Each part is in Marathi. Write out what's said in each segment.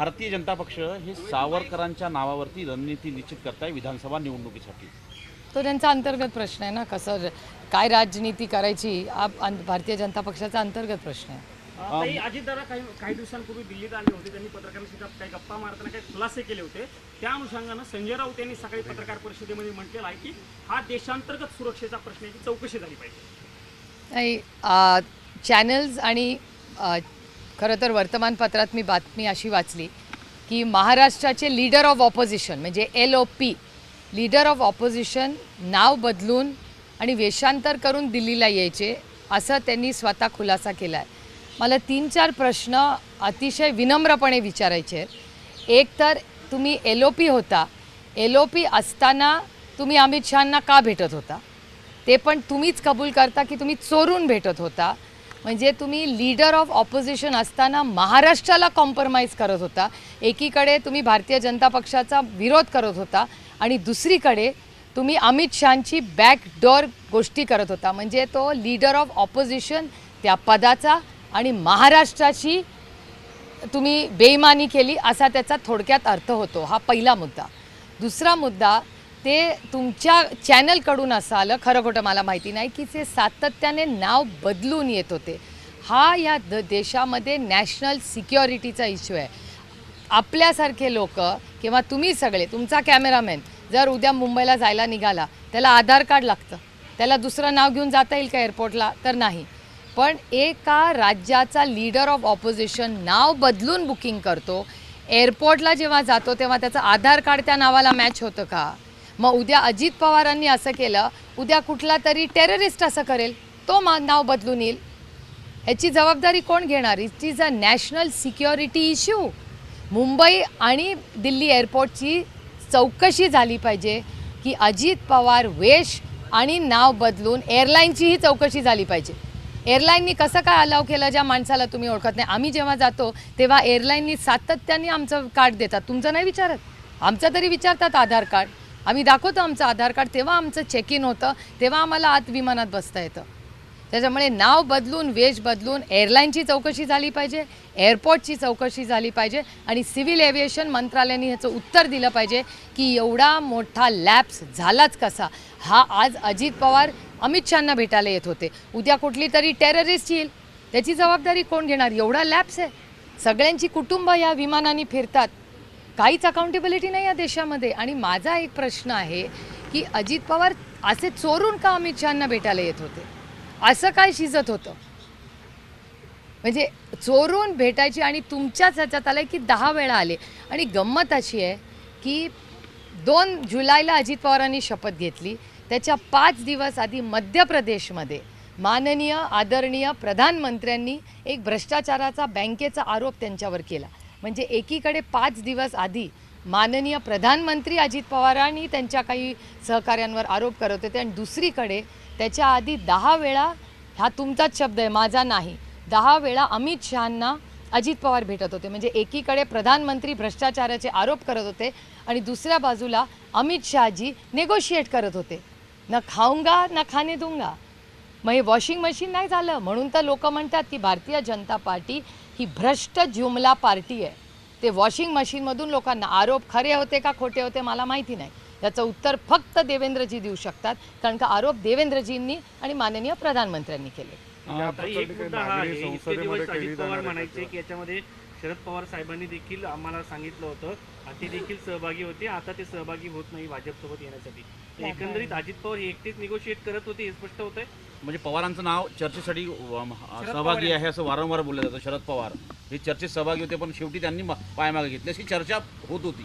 भारतीय जनता पक्ष हे सावरकरांच्या नावावरती रणनीती निश्चित करताय विधानसभा निवडणुकीसाठी. तो त्यांचा अंतर्गत प्रश्न आहे ना कसं काय राजनीती करायची हा भारतीय जनता पक्षाचा अंतर्गत प्रश्न आहे. अजितदादा काही काही दिवसांपूर्वी दिल्लीत आले होते त्यांनी पत्रकारांशी काही गप्पा मारताना काही खुलासे केले होते. त्या अनुषंगानं संजय राऊत यांनी सकाळी पत्रकार परिषदेमध्ये म्हटलेलं आहे की हा देशांतर्गत सुरक्षेचा प्रश्न आहे की चौकशी झाली पाहिजे. नाही चॅनल्स आणि खरं तर वर्तमानपत्रात मी बातमी अशी वाचली की महाराष्ट्राचे लीडर ऑफ ऑपोजिशन म्हणजे L O P leader of opposition नाव बदलून आणि वेषांतर करून दिल्लीला यायचे असं त्यांनी स्वतः खुलासा केला आहे मला तीन चार प्रश्न अतिशय विनम्रपणे विचारायचे आहेत. एक तर तुम्ही एल ओ पी होता. एल ओ पी असताना तुम्ही अमित शहांना का भेटत होता? ते पण तुम्हीच कबूल करता की तुम्ही चोरून भेटत होता? म्हणजे तुम्ही लीडर ऑफ ऑपोजिशन असताना महाराष्ट्राला कॉम्प्रमाइज करत होता. एकीकडे तुम्ही भारतीय जनता पक्षाचा विरोध करत होता आणि दुसरीकडे तुम्ही अमित शहांची बॅकडोर गोष्टी करत होता. म्हणजे तो लीडर ऑफ ऑपोजिशन त्या पदाचा आणि महाराष्ट्राची तुम्ही बेईमानी केली असा त्याचा थोडक्यात अर्थ होतो. हा पहिला मुद्दा. दुसरा मुद्दा ते तुमच्या चॅनलकडून असं आलं खरं खोटं मला माहिती नाही की ते सातत्याने नाव बदलून येत होते. हा या द देशामध्ये नॅशनल सिक्युरिटीचा इश्यू आहे. आपल्यासारखे लोक किंवा तुम्ही सगळे तुमचा कॅमेरामॅन जर उद्या मुंबईला जायला निघाला त्याला आधार कार्ड लागतं. त्याला दुसरं नाव घेऊन जाता येईल का एअरपोर्टला? तर नाही. पण एका राज्याचा लीडर ऑफ ऑपोजिशन नाव बदलून बुकिंग करतो. एअरपोर्टला जेव्हा जातो तेव्हा त्याचं आधार कार्ड त्या नावाला मॅच होतं का? मग उद्या अजित पवारांनी असं केलं उद्या कुठला तरी टेररिस्ट असं करेल तो मा नाव बदलून येईल. ह्याची जबाबदारी कोण घेणार? It is a national security issue Mumbai आणि दिल्ली एअरपोर्टची चौकशी झाली पाहिजे की अजित पवार वेश आणि नाव बदलून एअरलाईनचीही चौकशी झाली पाहिजे. एअरलाईननी कसं काय अलाव केलं ज्या माणसाला तुम्ही ओळखत नाही? आम्ही जेव्हा जातो तेव्हा एअरलाईननी सातत्याने आमचं कार्ड देतात. तुमचं नाही विचारत? आमचं तरी विचारतात आधार कार्ड आम्ही दाखवतो आमचं आधार कार्ड तेव्हा आमचं चेक इन होतं तेव्हा आम्हाला आत विमानात बसता येतं. त्याच्यामुळे नाव बदलून वेश बदलून एअरलाईनची चौकशी झाली पाहिजे एअरपोर्टची चौकशी झाली पाहिजे आणि सिव्हिल एव्हिएशन मंत्रालयाने ह्याचं उत्तर दिलं पाहिजे की एवढा मोठा लॅप्स झालाच कसा? हा आज अजित पवार अमित शहांना भेटायला येत होते. उद्या कुठली तरी टेररिस्ट येईल. त्याची जबाबदारी कोण घेणार? एवढा लॅप्स आहे. सगळ्यांची कुटुंब या विमानाने फिरतात. काहीच अकाउंटेबिलिटी नाही या देशामध्ये. आणि माझा एक प्रश्न आहे की अजित पवार असे चोरून का अमित शहांना भेटायला येत होते? असं काय शिजत होतं? म्हणजे चोरून भेटायची आणि तुमच्याच ह्याच्यात आलं की दहा वेळा आले. आणि गंमत अशी आहे की दोन जुलैला अजित पवारांनी शपथ घेतली. त्याच्या पाच दिवस आधी मध्य प्रदेशमध्ये माननीय आदरणीय प्रधानमंत्र्यांनी एक भ्रष्टाचाराचा बँकेचा आरोप त्यांच्यावर केला. म्हणजे एकीकडे पाच दिवस आधी माननीय प्रधानमंत्री अजित पवारांनी त्यांच्या काही सहकाऱ्यांवर आरोप करत होते आणि दुसरीकडे त्याच्या आधी दहा वेळा हा तुमचाच शब्द आहे माझा नाही दहा वेळा अमित शहांना अजित पवार भेटत होते. म्हणजे एकीकडे प्रधानमंत्री भ्रष्टाचाराचे आरोप करत होते आणि दुसऱ्या बाजूला अमित शहाजी नेगोशिएट करत होते. न खाऊंगा न खाणे दूंगा. मग हे वॉशिंग मशीन नाही झालं म्हणून तर लोक म्हणतात की भारतीय जनता पार्टी ही भ्रष्ट जुमला पार्टी आहे. ते वॉशिंग मशीनमधून लोकांना आरोप खरे होते का खोटे होते मला माहिती नाही. याचं उत्तर फक्त देवेंद्रजी देऊ शकतात कारण का आरोप देवेंद्रजींनी आणि माननीय प्रधानमंत्र्यांनी केले. एक मुद्दा हा आहे इतके दिवस अजित पवार म्हणायचे की याच्यामध्ये शरद पवार साहेबांनी देखील आम्हाला सांगितलं होतं ते देखील सहभागी होते. आता ते सहभागी होत नाही भाजपसोबत येण्यासाठी. एकंदरीत अजित पवार हे एकटेच निगोशिएट करत होते हे स्पष्ट होत आहे म्हणजे पवारांचं नाव चर्चेसाठी सहभागी आहे असं वारंवार बोललं जातं शरद पवार. हे चर्चेत सहभागी होते पण शेवटी त्यांनी पायमागे घेतली. अशी चर्चा होत होती.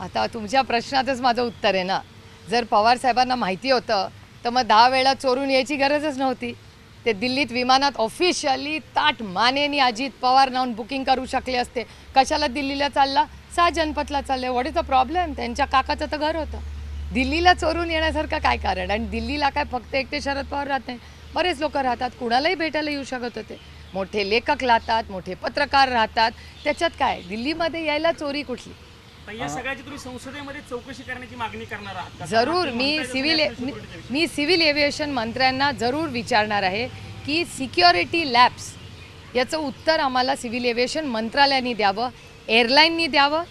आता तुमच्या प्रश्नातच माझं उत्तर आहे ना. जर पवार साहेबांना माहिती होतं तर मग दहा वेळा चोरून यायची गरजच नव्हती. ते दिल्लीत विमानात ऑफिशियली ताट मानेनी अजित पवार नावून बुकिंग करू शकले असते. कशाला दिल्लीला चालला? सा जनपथला चालले. वॉट इज अ प्रॉब्लेम त्यांच्या काकाचं तर घर होतं. दिल्लीला चोरून येण्यासारखं काय कारण? आणि दिल्लीला काय फक्त एकटे शरद पवार राहत नाही? बरेच लोक राहतात. कुणालाही भेटायला येऊ शकत होते. मोठे लेखक राहतात मोठे पत्रकार राहतात. त्याच्यात काय? दिल्लीमध्ये यायला चोरी कुठली? तर या सगळ्याची तुम्ही संसदेमध्ये चौकशी करण्याची मागणी करणार आहात का? जरूर. मी सिव्हिल मी- सिव्हिल एव्हिएशन मंत्र्यांना जरूर विचारणार आहे की सिक्युरिटी लॅब्स याचं उत्तर आम्हाला सिव्हिल एव्हिएशन मंत्रालयाने द्यावं एअरलाईननी द्यावं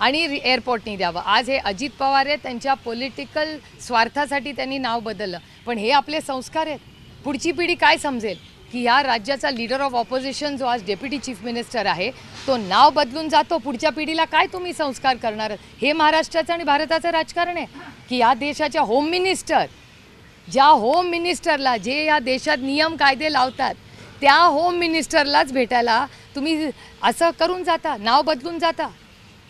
आणि एअरपोर्टनी द्यावं. आज हे अजित पवार आहेत त्यांच्या पॉलिटिकल स्वार्थासाठी त्यांनी नाव बदललं. पण हे आपले संस्कार आहेत. पुढची पिढी काय समजेल? की या राज्याचा लीडर ऑफ ऑपोजिशन जो आज डेप्युटी चीफ मिनिस्टर आहे तो नाव बदलून जातो. पुढच्या पिढीला काय तुम्ही संस्कार करणार? हे महाराष्ट्राचं आणि भारताचं राजकारण आहे. की या देशाच्या होम मिनिस्टर ज्या होम मिनिस्टरला जे या देशात नियम कायदे लावतात त्या होम मिनिस्टरलाच भेटायला तुम्ही असं करून जाता नाव बदलून जाता.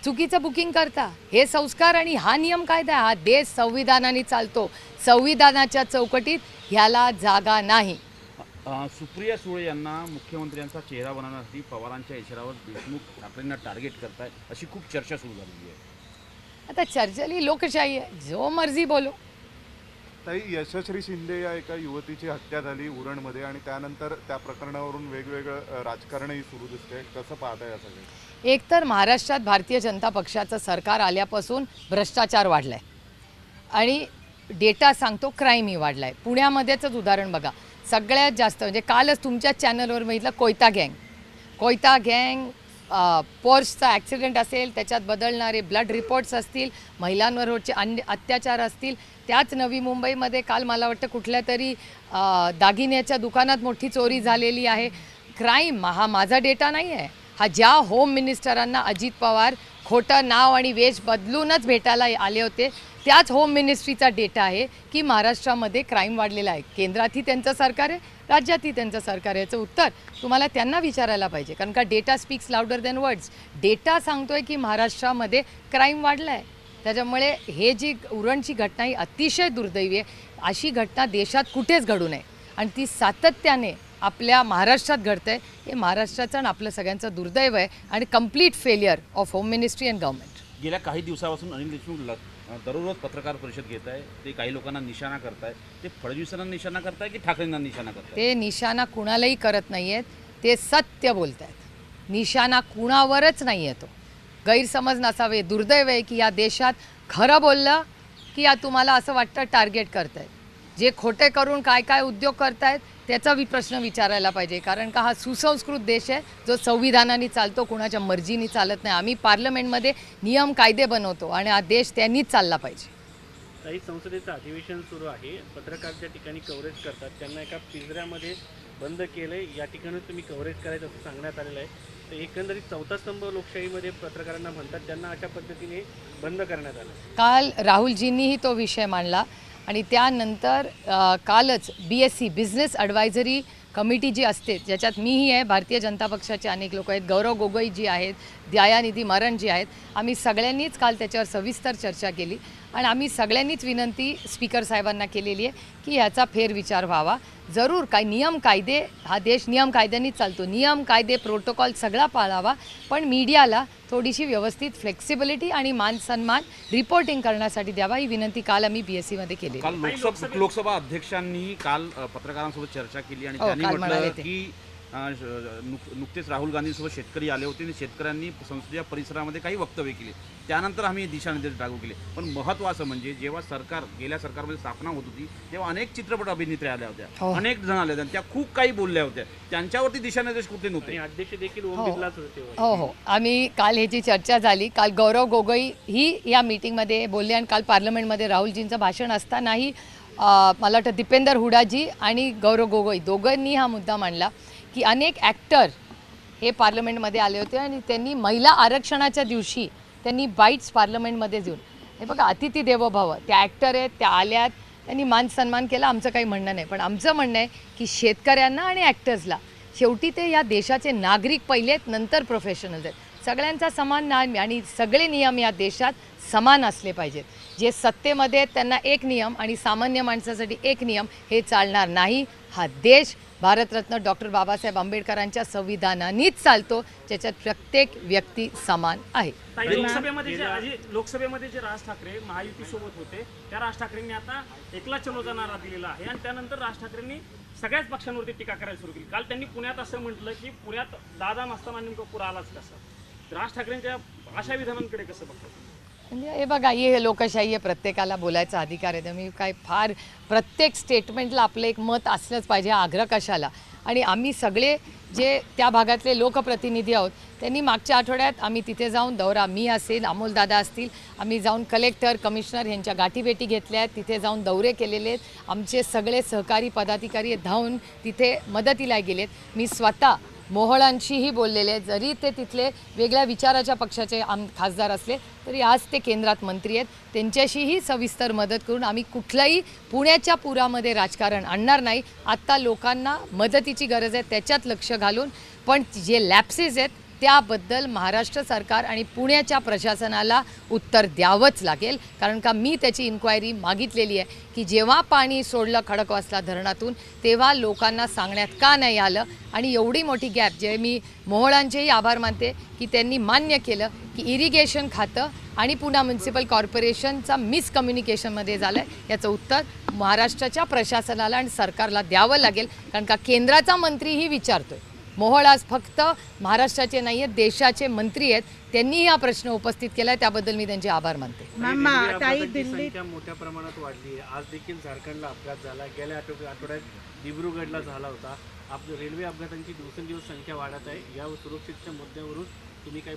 चुकीचं बुकिंग करता. हे संस्कार आणि हा नियम कायदा आहे. हा देश संविधानाने चालतो. संविधानाच्या चौकटीत ह्याला जागा नाही. सुप्रिया सुळे यांना मुख्यमंत्र्यांचा चेहरा बनवण्यासाठी पवारांच्या इशारावर देशमुख ठाकरेंना टार्गेट करताय अशी खूप चर्चा सुरू झालेली आहे. आता चर्चली लोकशाही आहे. जो मर्जी बोलो. ताई यशश्री शिंदे या एका युवतीची हत्या झाली उरणमध्ये आणि त्यानंतर त्या प्रकरणावरून वेगवेगळं राजकारणही सुरू दिसते कसं पाहता या सगळे एकतर महाराष्ट्रात भारतीय जनता पक्षाचं सरकार आल्यापासून भ्रष्टाचार वाढला आहे आणि डेटा सांगतो क्राईमही वाढला आहे पुण्यामध्येच उदाहरण बघा. सगळ्यात जास्त म्हणजे कालच तुमच्याच चॅनलवर बघितलं कोयता गँग. कोयता गँग पोर्सचा ॲक्सिडेंट असेल त्याच्यात बदलणारे ब्लड रिपोर्ट्स असतील महिलांवर होचे अन्य अत्याचार असतील त्याच नवी मुंबईमध्ये काल मला वाटतं कुठल्या तरी दागिन्याच्या दुकानात मोठी चोरी झालेली आहे. क्राईम हा माझा डेटा नाही आहे हा ज्या होम मिनिस्टरांना अजित पवार खोटं नाव आणि वेश बदलूनच भेटायला आले होते त्याच होम मिनिस्ट्रीचा डेटा आहे की महाराष्ट्रामध्ये क्राईम वाढलेला आहे. केंद्रातही त्यांचं सरकार आहे राज्यातही त्यांचं सरकार याचं उत्तर तुम्हाला त्यांना विचारायला पाहिजे. कारण का data speaks louder than words data सांगतोय की महाराष्ट्रामध्ये क्राईम वाढला आहे त्याच्यामुळे हे जी उरणची घटना ही अतिशय दुर्दैवी आहे. अशी घटना देशात कुठेच घडू नये. आणि ती सातत्याने आपल्या महाराष्ट्रात घडतंय हे महाराष्ट्राचं आणि आपलं सगळ्यांचं दुर्दैव आहे आणि complete failure of home ministry and government गेल्या काही दिवसापासून अनिल देशमुख दररोज पत्रकार परिषद घेत आहे. ते काही लोकांना निशाणा करताय ते फडणवीसांना निशाणा करताय की ठाकरेंना निशाणा करताय ते निशाणा कुणालाही करत नाही आहेत ते सत्य बोलत आहेत निशाणा कुणावरच नाही आहे तो. गैरसमज नसावे. दुर्दैव आहे की या देशात खरं बोललं की या तुम्हाला असं वाटतं टार्गेट करतायत. जे खोटे करून काय काय उद्योग करतायत त्याचा वि प्रश्न विचारायला पाहिजे. कारण का हा सुसंस्कृत देश आहे जो संविधानाने चालतो कुणाच्या मर्जीने चालत नाही. आम्ही पार्लमेंटमध्ये नियम कायदे बनवतो आणि हा देश त्यांनीच चालला पाहिजे. काही संसदेचं अधिवेशन सुरू आहे. पत्रकार ज्या ठिकाणी कव्हरेज करतात. त्यांना एका पिंजऱ्यामध्ये बंद केलंय. या ठिकाणी तुम्ही कव्हरेज करायचं असं सांगण्यात आलेलं आहे. तर एकंदरीत चौथा स्तंभ लोकशाहीमध्ये पत्रकारांना म्हणतात त्यांना अशा पद्धतीने बंद करण्यात आलं. काल राहुलजींनीही तो विषय मांडला. आणि त्यानंतर कालच B S C business advisory committee जी असते ज्याच्यात मीही आहे भारतीय जनता पक्षाचे अनेक लोक आहेत गौरव गोगोई जी आहेत दयानिधी मरण जी आहेत आम्ही सगळ्यांनीच काल त्याच्यावर सविस्तर चर्चा केली. आणि आम्ही सगळ्यांनीच विनंती स्पीकर साहेबांना केलेली आहे की ह्याचा फेरविचार व्हावा. जरूर काय नियम कायदे हा देश नियम कायद्यांनीच चालतो. नियम कायदे प्रोटोकॉल सगळा पाळावा. पण मीडियाला थोडीशी व्यवस्थित फ्लेक्सिबिलिटी आणि मान सन्मान रिपोर्टिंग करण्यासाठी द्यावा ही विनंती काल आम्ही बी एस सीमध्ये केली काल लोकसभा लोकसभा अध्यक्षांनी काल पत्रकारांसोबत चर्चा केली आणि हो, नुक- नुकतेच राहुल गांधींसोबत शेतकरी आले होते आणि शेतकऱ्यांनी संसदेच्या परिसरामध्ये काही वक्तव्य केली. त्यानंतर आम्ही दिशानिर्देश लागू केले. पण महत्त्वाचं म्हणजे जेव्हा सरकार गेल्या सरकारमध्ये स्थापना होत होती तेव्हा अनेक चित्रपट अभिनेत्र्या आल्या हो. होत्या अनेक जण आल्या होत्या त्या खूप काही बोलल्या होत्या. त्यांच्यावरती दिशानिर्देश कुठे नव्हते? अध्यक्ष देखील ओम हो. हो हो. आम्ही काल ह्याची चर्चा झाली. काल गौरव गोगोई ही या मीटिंगमध्ये बोलले आणि काल पार्लमेंटमध्ये राहुलजींचं भाषण असतानाही मला वाटतं दीपेंदर हुडाजी आणि गौरव गोगोई दोघांनी हा मुद्दा मांडला. की अनेक ॲक्टर हे पार्लमेंटमध्ये आले होते आणि त्यांनी महिला आरक्षणाच्या दिवशी त्यांनी बाईट्स पार्लमेंटमध्ये देऊन. हे बघा अतिथी देवोभाव. त्या ॲक्टर आहेत त्या आल्यात. त्यांनी मान सन्मान केला. आमचं काही म्हणणं नाही. पण आमचं म्हणणं आहे की शेतकऱ्यांना आणि ॲक्टर्सला शेवटी ते या देशाचे नागरिक पहिले आहेत नंतर प्रोफेशनल्स आहेत. सगळ्यांचा समान नाम आणि सगळे नियम या देशात समान असले पाहिजेत. जे सत्तेमध्ये आहेत त्यांना एक नियम आणि सामान्य माणसासाठी एक नियम हे चालणार नाही. हा देश भारतरत्न डॉक्टर बाबासाहेब आंबेडकरांच्या संविधानानेच चालतो ज्याच्यात प्रत्येक व्यक्ती समान आहे. लोकसभेमध्ये जे लोकसभेमध्ये जे राज ठाकरे महायुती सोबत होते त्या राज ठाकरेंनी आता एकला चलोचा नारा दिलेला आहे आणि त्यानंतर राज ठाकरेंनी सगळ्याच पक्षांवरती टीका करायला सुरू केली. काल त्यांनी पुण्यात असं म्हटलं की पुण्यात दादा नसताना नेमकं पुरा आलाच कसं? राज ठाकरेंच्या अशा विधानांकडे कसं बघतो म्हणजे हे बघा हे लोकशाही आहे प्रत्येकाला बोलायचा अधिकार आहे. त्यामुळे काय फार प्रत्येक स्टेटमेंटला आपलं एक मत असलंच पाहिजे आग्रह कशाला? आणि आम्ही सगळे जे त्या भागातले लोकप्रतिनिधी आहोत त्यांनी मागच्या आठवड्यात आम्ही तिथे जाऊन दौरा मी असेल अमोलदादा असतील आम्ही जाऊन कलेक्टर कमिशनर यांच्या गाठीभेटी घेतल्या आहेत तिथे जाऊन दौरे केलेले आहेत. आमचे सगळे सहकारी पदाधिकारी धावून तिथे मदतीला गेलेत. मी स्वतः मोहळांशीही बोललेले आहेत. जरी ते तिथले वेगळ्या विचाराच्या पक्षाचे आम खासदार असले तरी आज ते केंद्रात मंत्री आहेत. त्यांच्याशीही सविस्तर मदत करून आम्ही कुठल्याही पुण्याच्या पुरामध्ये राजकारण आणणार नाही. आत्ता लोकांना मदतीची गरज आहे त्याच्यात लक्ष घालून. पण जे लॅप्सेस आहेत त्याबद्दल महाराष्ट्र सरकार आणि पुण्याच्या प्रशासनाला उत्तर द्यावंच लागेल. कारण का मी त्याची इन्क्वायरी मागितलेली आहे की जेव्हा पाणी सोडलं खडकवासला धरणातून तेव्हा लोकांना सांगण्यात का नाही आलं? आणि एवढी मोठी गॅप जे मी मोहळांचेही आभार मानते की त्यांनी मान्य केलं की इरिगेशन खातं आणि पुणे म्युन्सिपल कॉर्पोरेशनचा मिसकम्युनिकेशनमध्ये झालं आहे याचं उत्तर महाराष्ट्राच्या प्रशासनाला आणि सरकारला द्यावं लागेल. कारण का केंद्राचा मंत्रीही विचारतोय. मोहोळ आज फक्त महाराष्ट्राचे नाही आहेत देशाचे मंत्री आहेत. त्यांनीही हा प्रश्न उपस्थित केला आहे त्याबद्दल मी त्यांचे आभार मानते. मॅम रेल्वे ताई अपघातांची दिल्लीत संख्या मोठ्या प्रमाणात वाढली आहे. आज देखील झारखंडला अपघात झाला. गेल्या आठवड आठवड्यात दिब्रुगडला झाला होता. आप रेल्वे अपघातांची दिवसेंदिवस संख्या वाढत आहे. या सुरक्षेच्या मुद्द्यावरून तुम्ही काय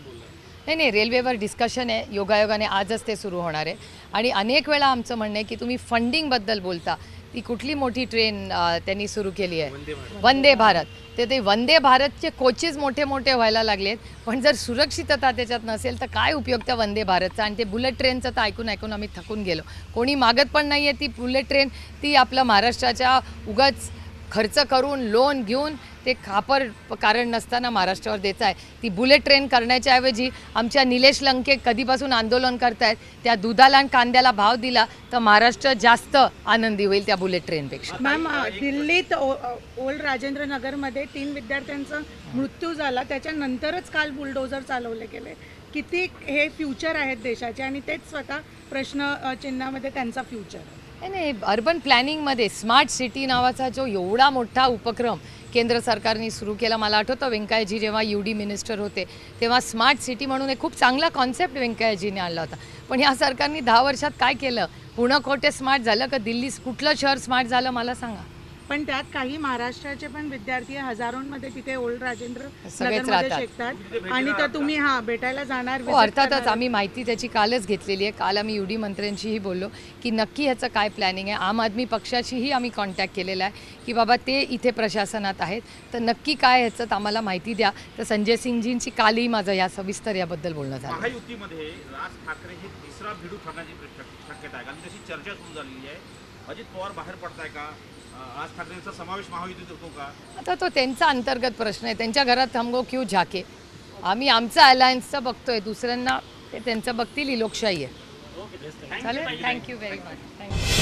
नाही नाही रेल्वेवर डिस्कशन आहे योगायोगाने आजच ते सुरू होणार आहे. आणि अनेक वेळा आमचं म्हणणं आहे की तुम्ही फंडिंगबद्दल बोलता. ती कुठली मोठी ट्रेन अ, त्यांनी सुरू केली आहे? वंदे भारत. वंदे भारत. ते ते वंदे भारतचे कोचेस मोठे मोठे व्हायला लागलेत. पण जर सुरक्षितता त्याच्यात नसेल तर काय उपयोग त्या वंदे भारतचा? आणि ते बुलेट ट्रेनचं तर ऐकून ऐकून आम्ही थकून गेलो. कोणी मागत पण नाही आहे ती बुलेट ट्रेन ती आपलं महाराष्ट्राच्या उगाच खर्च करून लोन घेऊन ते खापर कारण नसताना महाराष्ट्रावर द्यायचं आहे. ती बुलेट ट्रेन करण्याच्या ऐवजी आमच्या निलेश लंके कधीपासून आंदोलन करतायत त्या दुधाला आणि कांद्याला भाव दिला तर महाराष्ट्र जास्त आनंदी होईल त्या बुलेट ट्रेनपेक्षा मॅम दिल्लीत ओल्ड राजेंद्र नगरमध्ये तीन विद्यार्थ्यांचा मृत्यू झाला. त्याच्यानंतरच काल बुलडोझर चालवले गेले. किती हे फ्युचर आहेत देशाचे? आणि तेच स्वतः प्रश्न चिन्हामध्ये त्यांचा फ्युचर आहे. नाही अर्बन प्लॅनिंगमध्ये स्मार्ट सिटी नावाचा जो एवढा मोठा उपक्रम केंद्र सरकारने सुरू केला मला आठवतं व्यंकय्याजी जेव्हा यू डी मिनिस्टर होते तेव्हा स्मार्ट सिटी म्हणून एक खूप चांगला कॉन्सेप्ट व्यंकय्याजीने आणला होता. पण या सरकारने दहा वर्षात काय केलं? पुणं खोटे स्मार्ट झालं का दिल्ली कुठलं शहर स्मार्ट झालं मला सांगा. पण त्यात काही महाराष्ट्राचे पण विद्यार्थी हजारोंमध्ये तिथे ओल्ड राजेंद्र सगळेच नगरमध्ये राहतात. शिकतात. आणि तर तुम्ही हा भेटायला जाणार हो visit अर्थातच करणार. आम्ही माहिती त्याची कालच घेतलेली आहे. काल आम्ही यू डी मंत्र्यांशीही बोललो की नक्की ह्याचं काय प्लॅनिंग आहे. आम आदमी पक्षाशीही आम्ही कॉन्टॅक्ट केलेला आहे की बाबा ते इथे प्रशासनात आहेत. तर नक्की काय ह्याचं आम्हाला माहिती द्या. तर संजय सिंगजींची कालही माझं या सविस्तर याबद्दल बोलणं झालं. महायुतीमध्ये राज ठाकरे हे तिसरा भिडू ठरण्याची शक- शक्यता आहे कारण तशी चर्चा सुरू झालेली आहे. अजित पवार बाहेर पडताय का? राज ठाकरेंचा समावेश महायुतीत होतो का? आता तो त्यांचा अंतर्गत प्रश्न आहे. त्यांच्या घरात थांबगो क्यू झाके. आम्ही आमचं अलायन्सचं बघतोय. दुसऱ्यांना ते त्यांचं बघतील ही लोकशाही आहे. चालेल? Thank you very much thank you